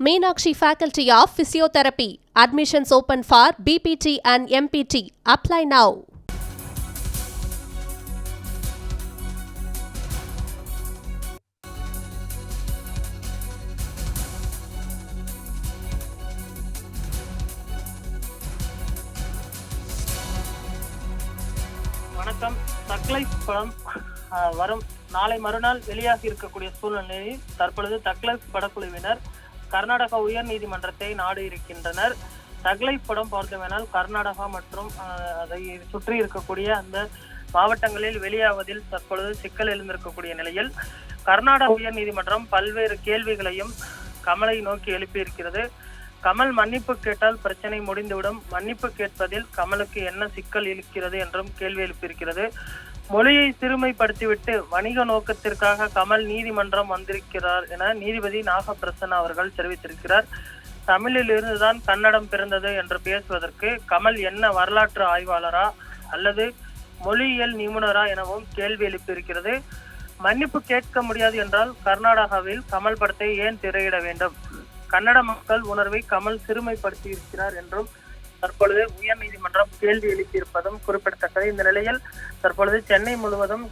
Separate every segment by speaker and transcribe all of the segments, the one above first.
Speaker 1: Meenakshi faculty of physiotherapy admissions open for BPT and MPT apply now
Speaker 2: வணக்கம் தக்லை படம் வரும் நாளை மறுநாள் வெளியாகி இருக்கக்கூடிய சூழ்நிலையில் தற்பொழுது தக்லஸ் படக்குழுவினர் கர்நாடக உயர் நீதிமன்றத்தை நாடு இருக்கின்றனர் தகலை படம் பார்த்தோமேனால் கர்நாடகா மற்றும் அதை சுற்றி இருக்கக்கூடிய அந்த மாவட்டங்களில் வெளியாவதில் தற்பொழுது சிக்கல் எழுந்திருக்கக்கூடிய நிலையில் கர்நாடக உயர் நீதிமன்றம் பல்வேறு கேள்விகளையும் கமலை நோக்கி எழுப்பியிருக்கிறது. கமல் மன்னிப்பு கேட்டால் பிரச்சனை முடிந்துவிடும். மன்னிப்பு கேட்பதில் கமலுக்கு என்ன சிக்கல் இருக்கிறது என்றும் கேள்வி எழுப்பியிருக்கிறது. மொழியை சிறுமைப்படுத்திவிட்டு வணிக நோக்கத்திற்காக கமல் நீதிமன்றம் வந்திருக்கிறார் என நீதிபதி நாகப்பிரசன்னா அவர்கள் தெரிவித்திருக்கிறார். தமிழில் இருந்துதான் கன்னடம் பிறந்தது என்று பேசுவதற்கு கமல் என்ன வரலாற்று ஆய்வாளரா அல்லது மொழியியல் நிபுணரா எனவும் கேள்வி எழுப்பியிருக்கிறது. மன்னிப்பு கேட்க முடியாது என்றால் கர்நாடகாவில் கமல் படத்தை ஏன் திரையிட வேண்டும்? கன்னட மக்கள் உணர்வை கமல் சிறுமைப்படுத்தி இருக்கிறார் என்றும் தற்பொழுது உயர்நீதிமன்றம் கேள்வி எழுப்பியிருப்பதும் குறிப்பிடத்தக்கது. இந்த நிலையில் தற்பொழுது சென்னை முழுவதும்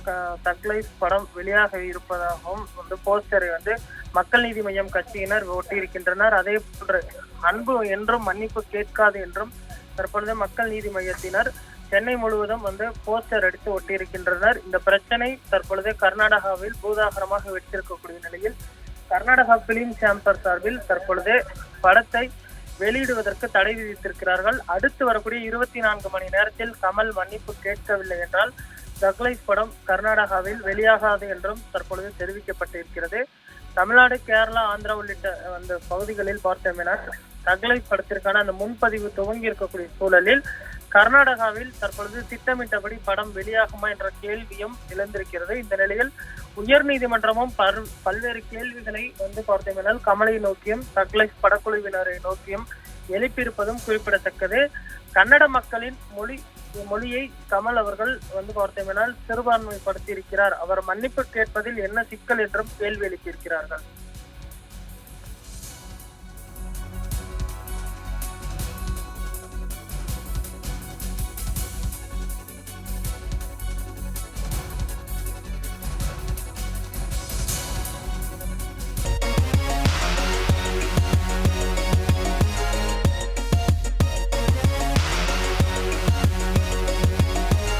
Speaker 2: தக்லைஃப் படம் வெளியாக இருப்பதாகவும் வந்து போஸ்டரை வந்து மக்கள் நீதி மையம் கட்சியினர் ஒட்டியிருக்கின்றனர். அதே போன்று அன்பு என்றும் மன்னிப்பு கேட்காது என்றும் தற்பொழுது மக்கள் நீதி மையத்தினர் சென்னை முழுவதும் வந்து போஸ்டர் அடித்து ஒட்டியிருக்கின்றனர். இந்த பிரச்சனை தற்பொழுது கர்நாடகாவில் பூதாகரமாக வெடித்திருக்கக்கூடிய நிலையில் கர்நாடகா பிலிம் சாம்பர் சார்பில் தற்பொழுது படத்தை வெளியிடுவதற்கு தடை விதித்திருக்கிறார்கள். அடுத்து வரக்கூடிய இருபத்தி நான்கு மணி நேரத்தில் கமல் மன்னிப்பு கேட்கவில்லை என்றால் தக்லைஃப் படம் கர்நாடகாவில் வெளியாகாது என்றும் தற்பொழுது தெரிவிக்கப்பட்டிருக்கிறது. தமிழ்நாடு கேரளா ஆந்திரா உள்ளிட்ட அந்த பகுதிகளில் பார்த்தோம் என தக்லைஃப் படத்திற்கான அந்த முன்பதிவு துவங்கி இருக்கக்கூடிய சூழலில் கர்நாடகாவில் தற்பொழுது திட்டமிட்டபடி படம் வெளியாகுமா என்ற கேள்வியும் எழுந்திருக்கிறது. இந்த நிலையில் உயர்நீதிமன்றமும் பல்- பல்வேறு கேள்விகளை வந்து பார்த்தோம்னால் கமலை நோக்கியும் தக்லைஃப் படக்குழுவினரை நோக்கியும் எழுப்பியிருப்பதும் குறிப்பிடத்தக்கது. கன்னட மக்களின் மொழி மொழியை கமல் அவர்கள் வந்து பார்த்தீங்கன்னா சிறுபான்மைப்படுத்தி இருக்கிறார் அவர் மன்னிப்பு கேட்பதில் என்ன சிக்கல் என்றும் கேள்வி எழுப்பியிருக்கிறார்கள்.